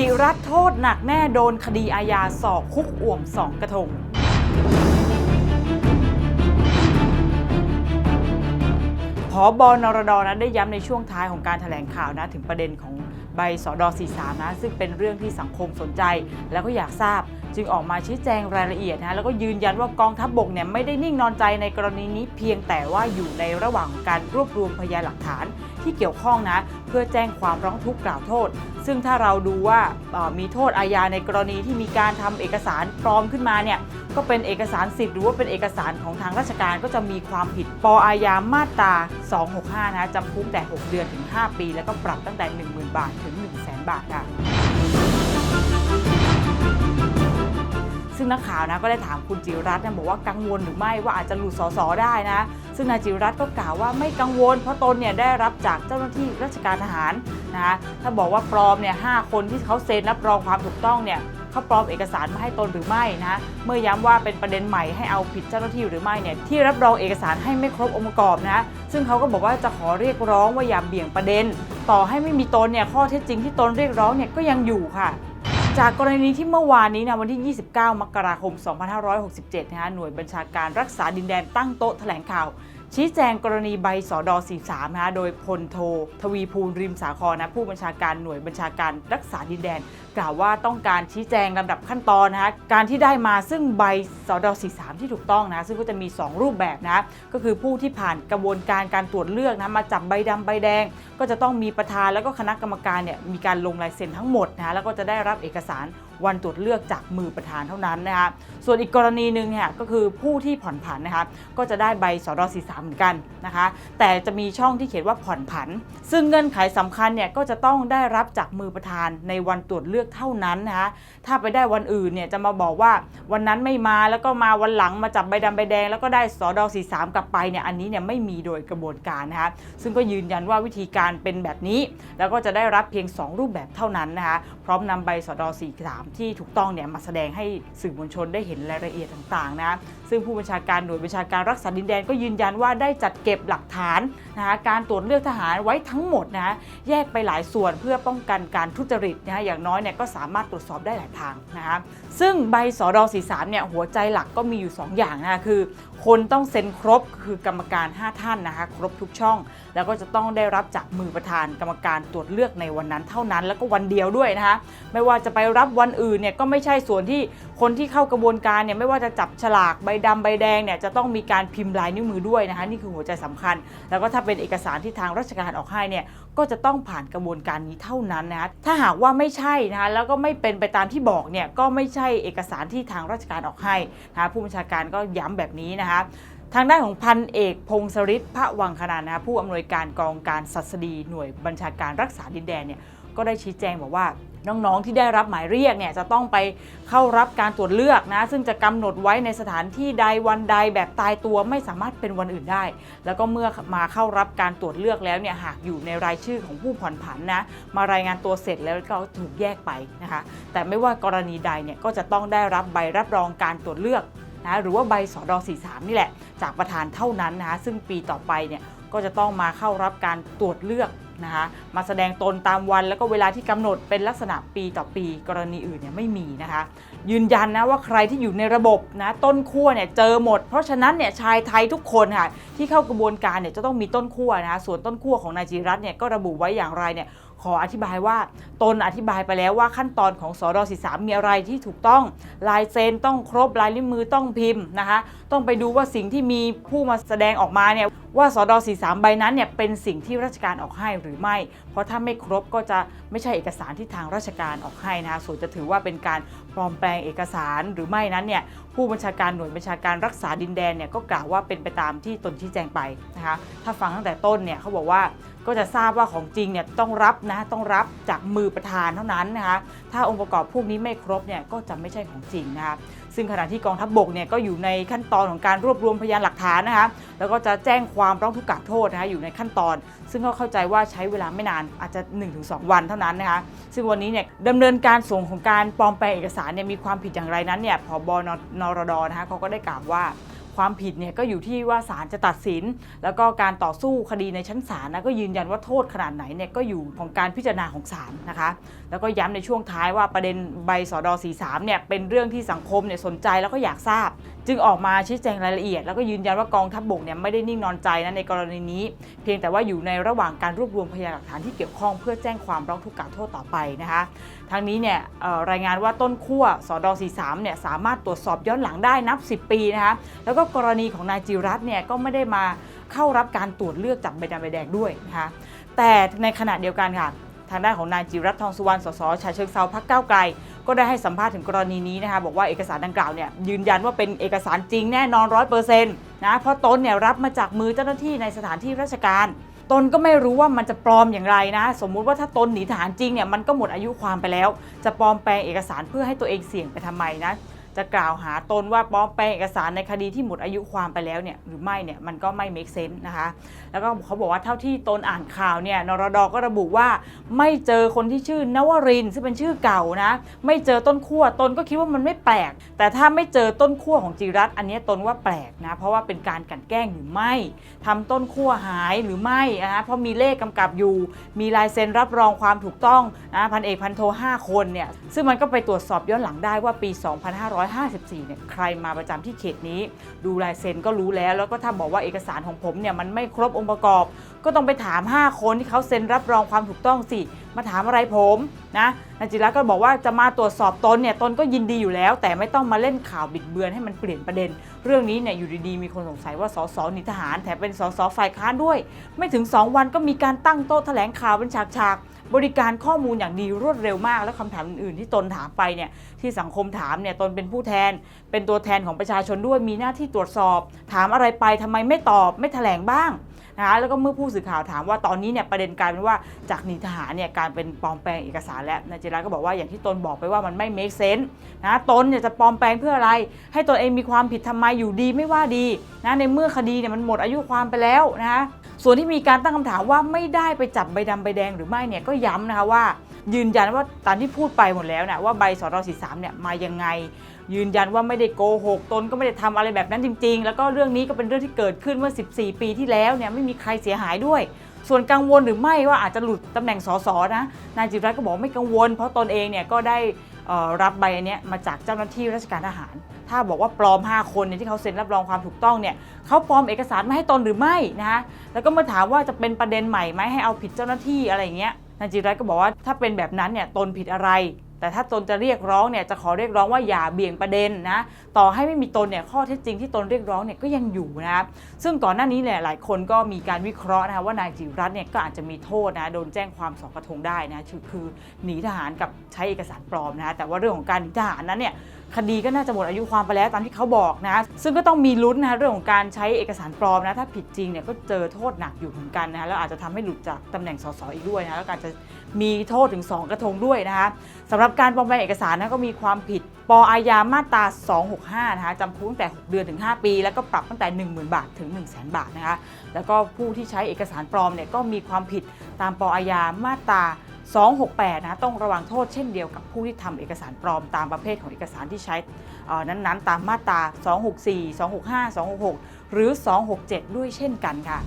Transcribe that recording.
จิรัตโทษหนักแน่โดนคดีอาญาสอบคุกอ่วมสองกระทง พอบอนรดนะได้ย้ำในช่วงท้ายของการถแถลงข่าวนะ ถึงประเด็นของ ใบสอดอ43นะซึ่งเป็นเรื่องที่สังคมสนใจ แล้วก็อยากทราบ จึงออกมาชี้แจงรายละเอียดนะแล้วก็ยืนยันว่ากองทัพบบกเนี่ยไม่ได้นิ่งนอนใจในกรณีนี้เพียงแต่ว่าอยู่ในระหว่างการรวบรวมพยานหลักฐานที่เกี่ยวข้องนะเพื่อแจ้งความร้องทุกข์กล่าวโทษ ซึ่งถ้าเราดูว่ามีโทษอาญาในกรณีที่มีการทำเอกสารปลอมขึ้นมาเนี่ย ก็เป็นเอกสารสิทธิ์หรือว่าเป็นเอกสารของทางราชการก็จะมีความผิดปอาญามาตรา 265 นะจำคุกแต่ 6 เดือนถึง 5 ปี แล้วก็ปรับตั้งแต่ 10,000 บาทถึง 100,000 บาทค่ะซึ่งนักข่าวนะก็ได้ถามคุณจิรัตน์นะบอกว่ากังวลหรือไม่ว่าอาจจะหลุดสสได้นะ ซึ่งนายจิรัตน์ก็กล่าวว่าไม่กังวล เพราะตนเนี่ยได้รับจากเจ้าหน้าที่ราชการทหารนะคะถ้าบอกว่าปลอมเนี่ยหคนที่เขาเซ็นรับรองความถูกต้องเนี่ย เขาปลอมเอกสารมาให้ตนหรือไม่นะเมื่อย้ำว่าเป็นประเด็นใหม่ให้เอาผิดเจ้าหน้าที่หรือไม่เนี่ยที่รับรองเอกสารให้ไม่ครบองค์ประกอบนะซึ่งเขาก็บอกว่าจะขอเรียกร้องว่าอย่าเบี่ยงประเด็น ต่อให้ไม่มีตนเนี่ยข้อเท็จจริงที่ตนเรียกร้องเนี่ยก็ยังอยู่ค่ะจากกรณีที่เมื่อวานนี้นะวันที่ 29 มกราคม 2567 นะฮะหน่วยบัญชาการรักษาดินแดนตั้งโต๊ะแถลงข่าว ชี้แจงกรณีใบสอดอ43นะฮะโดยพลโท ทวีภูลริมสาครนะผู้บัญชาการหน่วยบัญชาการรักษาดินแดน กล่าวว่าต้องการชี้แจงลำดับขั้นตอนนะฮะการที่ได้มาซึ่งใบสอด43 ที่ถูกต้องนะซึ่งก็จะมี 2 รูปแบบนะก็คือผู้ที่ผ่านกระบวนการการตรวจเลือกนะมาจับใบดำใบแดง ก็จะต้องมีประธานแล้วก็คณะกรรมการเนี่ยมีการลงลายเซ็นทั้งหมดนะแล้วก็จะได้รับเอกสารวันตรวจเลือกจากมือประธานเท่านั้นนะคะส่วนอีกกรณีหนึ่งเนี่ยก็คือผู้ที่ผ่อนผันนะคะก็จะได้ใบสอด43เหมือนกันนะคะแต่จะมีช่องที่เขียนว่าผ่อนผัน ซึ่งเงื่อนไขสำคัญเนี่ยก็จะต้องได้รับจากมือประธานในวันตรวจเลือกเท่านั้นนะคะถ้าไปได้วันอื่นเนี่ยจะมาบอกว่าวันนั้นไม่มาแล้วก็มาวันหลังมาจับใบดำใบแดง แล้วก็ได้สอดอ43กลับไปเนี่ยอันนี้เนี่ยไม่มีโดยกระบวนการนะคะซึ่งก็ยืนยันว่าวิธีการเป็นแบบนี้ แล้วก็จะได้รับเพียง 2 รูปแบบเท่านั้นนะคะพร้อมนำใบสอดอ43ที่ถูกต้องเนี่ยมาแสดงให้สื่อมวลชนได้เห็นรายละเอียดต่างๆนะซึ่งผู้บัญชาการหน่วยบัญชาการรักษาดินแดนก็ยืนยันว่าได้จัดเก็บหลักฐานนะคะการตรวจเลือกทหารไว้ทั้งหมดนะแยกไปหลายส่วนเพื่อป้องกันการทุจริตนะคะอย่างน้อยเนี่ยก็สามารถตรวจสอบได้หลายทางนะคะซึ่งใบสอดอ43เนี่ยหัวใจหลักก็มีอยู่ 2 อย่างนะคะคือ คนต้องเซ็นครบคือกรรมการ 5 ท่านนะคะครบทุกช่อง แล้วก็จะต้องได้รับจากมือประธานกรรมการตรวจเลือกในวันนั้นเท่านั้น แล้วก็วันเดียวด้วยนะคะไม่ว่าจะไปรับวันอื่นเนี่ยก็ไม่ใช่ส่วนที่คนที่เข้ากระบวนการเนี่ยไม่ว่าจะจับฉลากใบดำใบแดงเนี่ยจะต้องมีการพิมพ์ลายนิ้วมือด้วยนะคะนี่คือหัวใจสำคัญ แล้วก็ถ้าเป็นเอกสารที่ทางราชการออกให้เนี่ยก็จะต้องผ่านกระบวนการนี้เท่านั้นนะคะถ้าหากว่าไม่ใช่นะคะแล้วก็ไม่เป็นไปตามที่บอกเนี่ยก็ไม่ใช่เอกสารที่ทางราชการออกให้นะคะผู้บัญชาการก็ย้ำแบบนี้นะคะ ทางด้านของพันเอกพงศริศพระวังคณานะคะผู้อำนวยการกองการศัสดีหน่วยบัญชาการรักษาดินแดนเนี่ยก็ได้ชี้แจงบอกว่าน้องๆที่ได้รับหมายเรียกเนี่ยจะต้องไปเข้ารับการตรวจเลือกนะ ซึ่งจะกำหนดไว้ในสถานที่ใดวันใดแบบตายตัวไม่สามารถเป็นวันอื่นได้ แล้วก็เมื่อมาเข้ารับการตรวจเลือกแล้วเนี่ยหากอยู่ในรายชื่อของผู้ผ่อนผันนะมารายงานตัวเสร็จแล้วก็ถูกแยกไปนะคะแต่ไม่ว่ากรณีใดเนี่ยก็จะต้องได้รับใบรับรองการตรวจเลือก นะหรือว่าใบสอดอ43 นี่แหละ จากประธานเท่านั้นนะคะซึ่งปีต่อไปเนี่ยก็จะต้องมาเข้ารับการตรวจเลือกนะคะมาแสดงตนตามวันแล้วก็เวลาที่กำหนดเป็นลักษณะปีต่อปีกรณีอื่นเนี่ยไม่มีนะคะ ยืนยันนะว่าใครที่อยู่ในระบบนะต้นขั้วเนี่ยเจอหมด เพราะฉะนั้นเนี่ยชายไทยทุกคนค่ะที่เข้ากระบวนการเนี่ยจะต้องมีต้นขั้วนะคะส่วนต้นขั้วของนายจิรัตน์เนี่ยก็ระบุไว้อย่างไรเนี่ย ขออธิบายว่าตนอธิบายไปแล้วว่าขั้นตอนของสอด43มีอะไรที่ถูกต้องลายเซ็นต้องครบลายลิ้วมือต้องพิมพ์นะคะต้องไปดูว่าสิ่งที่มีผู้มาแสดงออกมาเนี่ยว่าสอด43ใบนั้นเนี่ยเป็นสิ่งที่ราชการออกให้หรือไม่ เพราะถ้าไม่ครบก็จะไม่ใช่เอกสารที่ทางราชการออกให้นะคะส่วนจะถือว่าเป็นการ ปลอมแปลงเอกสารหรือไม่นั้นเนี่ยผู้บัญชาการหน่วยบัญชาการรักษาดินแดนเนี่ยก็กล่าวว่าเป็นไปตามที่ตนชี้แจงไปนะคะถ้าฟังตั้งแต่ต้นเนี่ยเขาบอกว่าก็จะทราบว่าของจริงเนี่ยต้องรับนะต้องรับจากมือประธานเท่านั้นนะคะถ้าองค์ประกอบพวกนี้ไม่ครบเนี่ยก็จะไม่ใช่ของจริงนะคะ ซึ่งขณะที่กองทัพบบกเนี่ยก็อยู่ในขั้นตอนของการรวบรวมพยานหลักฐานนะคะแล้วก็จะแจ้งความร้องทุกข์กล่าวโทษนะคะอยู่ในขั้นตอน ซึ่งก็เข้าใจว่าใช้เวลาไม่นานอาจจะ 1-2 วันเท่านั้นนะคะซึ่งวันนี้เนี่ยดำเนินการส่งของการปลอมแปลงเอกสารเนี่ยมีความผิดอย่างไรนั้นเนี่ยผบนนรดนะคะเขาก็ได้กล่าวว่า ความผิดเนี่ยก็อยู่ที่ว่าศาลจะตัดสิน แล้วก็การต่อสู้คดีในชั้นศาลนะก็ยืนยันว่าโทษขนาดไหนเนี่ยก็อยู่ของการพิจารณาของศาลนะคะ แล้วก็ย้ำในช่วงท้ายว่าประเด็นใบสอดอ43เนี่ยเป็นเรื่องที่สังคมเนี่ยสนใจแล้วก็อยากทราบ จึงออกมาชี้แจงรายละเอียด แล้วก็ยืนยันว่ากองทัพบกเนี่ยไม่ได้นิ่งนอนใจนะในกรณีนี้ เพียงแต่ว่าอยู่ในระหว่างการรวบรวมพยานหลักฐานที่เกี่ยวข้องเพื่อแจ้งความร้องทุกข์กล่าวโทษต่อไปนะคะทางนี้เนี่ยรายงานว่าต้นขั้วสอดอ43เนี่ยสามารถตรวจสอบย้อนหลังได้นับ 10 ปีนะคะแล้วก็กรณีของนายจิรัตเนี่ยก็ไม่ได้มาเข้ารับการตรวจเลือกจับใบดำใบแดงด้วยนะคะแต่ในขณะเดียวกันค่ะทางด้านของนายจิรัตทองสุวรรณสสชาเชิงเซาพักเก้าไกล ก็ได้ให้สัมภาษณ์ถึงกรณีนี้นะคะบอกว่าเอกสารดังกล่าวเนี่ยยืนยันว่าเป็นเอกสารจริงแน่นอนร้อยเปอร์เซ็นต์นะเพราะตนเนี่ยรับมาจากมือเจ้าหน้าที่ในสถานที่ราชการตนก็ไม่รู้ว่ามันจะปลอมอย่างไรนะ สมมุติว่าถ้าตนหนีทหารจริงเนี่ยมันก็หมดอายุความไปแล้ว จะปลอมแปลงเอกสารเพื่อให้ตัวเองเสี่ยงไปทำไมนะ จะกล่าวหาตนว่าปลอมแปลงเอกสารในคดีที่หมดอายุความไปแล้วเนี่ยหรือไม่เนี่ยมันก็ไม่ make sense นะคะ แล้วก็เขาบอกว่าเท่าที่ตนอ่านข่าวเนี่ยนรดก็ระบุว่าไม่เจอคนที่ชื่อนวรินซึ่งเป็นชื่อเก่านะไม่เจอต้นขั้วตนก็คิดว่ามันไม่แปลก แต่ถ้าไม่เจอต้นขั้วของจิรัตอันนี้ตนว่าแปลกนะเพราะว่าเป็นการกลันแกล้งหรือไม่ทำต้นขั้วหายหรือไม่นะคะเพราะมีเลขกำกับอยู่ มีลายเซ็นรับรองความถูกต้องนะพันเอกพันโท5คนเนี่ยซึ่งมันก็ไปตรวจสอบย้อนหลังได้ว่าปี254เนี่ยใครมาประจำที่เขตนี้ ดูลายเซ็นก็รู้แล้ว แล้วก็ถ้าบอกว่าเอกสารของผมเนี่ยมันไม่ครบองค์ประกอบ ก็ต้องไปถาม 5 คนที่เขาเซ็นรับรองความถูกต้องสิ มาถามอะไรผมนะนายจิระก็บอกว่าจะมาตรวจสอบตนเนี่ยตนก็ยินดีอยู่แล้ว แต่ไม่ต้องมาเล่นข่าวบิดเบือนให้มันเปลี่ยนประเด็น เรื่องนี้เนี่ยอยู่ดีๆมีคนสงสัยว่าสสหนีทหารแถมเป็นสสฝ่ายค้านด้วย ไม่ถึง 2 วันก็มีการตั้งโต๊ะแถลงข่าวเป็นฉากๆบริการข้อมูลอย่างดีรวดเร็วมาก และคำถามอื่นๆ ที่ตนถามไปเนี่ยที่สังคมถามเนี่ยตนเป็นผู้แทน เป็นตัวแทนของประชาชนด้วยมีหน้าที่ตรวจสอบ ถามอะไรไปทำไมไม่ตอบไม่แถลงบ้างนะคะแล้วก็เมื่อผู้สื่อข่าวถามว่าตอนนี้เนี่ยประเด็นกลายเป็นว่าจากหนีทหารเนี่ยการเป็นปลอมแปลงเอกสารแล้วนายจิรัตก็บอกว่าอย่างที่ตนบอกไปว่ามันไม่ make sense นะตนเนี่ยจะปลอมแปลงเพื่ออะไร ให้ตนเองมีความผิดทำไมอยู่ดีไม่ว่าดีนะในเมื่อคดีเนี่ยมันหมดอายุความไปแล้วนะคะส่วนที่มีการตั้งคำถามว่าไม่ได้ไปจับใบดำใบแดงหรือไม่เนี่ยก็ย้ำนะคะว่า ยืนยันว่าตามที่พูดไปหมดแล้วนะว่าใบสอร43เนี่ยมายังไง ยืนยันว่าไม่ได้โกหกตนก็ไม่ได้ทำอะไรแบบนั้นจริง ๆ แล้วก็เรื่องนี้ก็เป็นเรื่องที่เกิดขึ้นเมื่อ 14 ปีที่แล้วเนี่ยไม่มีใครเสียหายด้วย ส่วนกังวลหรือไม่ว่าอาจจะหลุดตำแหน่งสสนะนายจิรัตน์ก็บอกไม่กังวล เพราะตนเองเนี่ยก็ได้อ่อรับใบอันเนี้ยมาจากเจ้าหน้าที่ราชการทหาร ถ้าบอกว่าปลอม 5 คนเนี่ยที่เขาเซ็นรับรองความถูกต้องเนี่ยเขาปลอมเอกสารมาให้ตนหรือไม่นะแล้วก็เมื่อถามว่าจะเป็นประเด็นใหม่ไหมให้เอาผิดเจ้าหน้าที่อะไรอย่างเงี้ย นายจิรัตน์ก็บอกว่าถ้าเป็นแบบนั้นเนี่ยตนผิดอะไร แต่ถ้าตนจะเรียกร้องเนี่ยจะขอเรียกร้องว่าอย่าเบี่ยงประเด็นนะต่อให้ไม่มีตนเนี่ยข้อเท็จจริงที่ตนเรียกร้องเนี่ยก็ยังอยู่นะซึ่งก่อนหน้านี้เนี่ยหลายคนก็มีการวิเคราะห์นะคะว่านายจิรัตน์เนี่ยก็อาจจะมีโทษนะโดนแจ้งความสองกระทงได้นะคือคือหนีทหารกับใช้เอกสารปลอมนะแต่ว่าเรื่องของการหนีทหารนั้นเนี่ย คดีก็น่าจะหมดอายุความไปแล้วตามที่เขาบอกนะ ซึ่งก็ต้องมีลุ้นนะเรื่องของการใช้เอกสารปลอมนะถ้าผิดจริงเนี่ยก็เจอโทษหนักอยู่เหมือนกันนะแล้วอาจจะทำให้หลุดจากตำแหน่งสสอีกด้วยนะแล้วก็อาจจะมีโทษถึง 2 กระทงด้วยนะคะสำหรับการปลอมแปลงเอกสารนะก็มีความผิดปอาญามาตรา 265 นะคะจำคุกตั้งแต่ 6 เดือนถึง 5 ปี แล้วก็ปรับตั้งแต่ 10,000 บาทถึง 1 0 0 0 0 0 บาทนะคะแล้วก็ผู้ที่ใช้เอกสารปลอมเนี่ยก็มีความผิดตามปอาญามาตรา 268 นะต้องระวังโทษเช่นเดียวกับผู้ที่ทำเอกสารปลอมตามประเภทของเอกสารที่ใช้นั้นๆ ตามมาตรา 264 265 266 หรือ 267 ด้วยเช่นกันค่ะ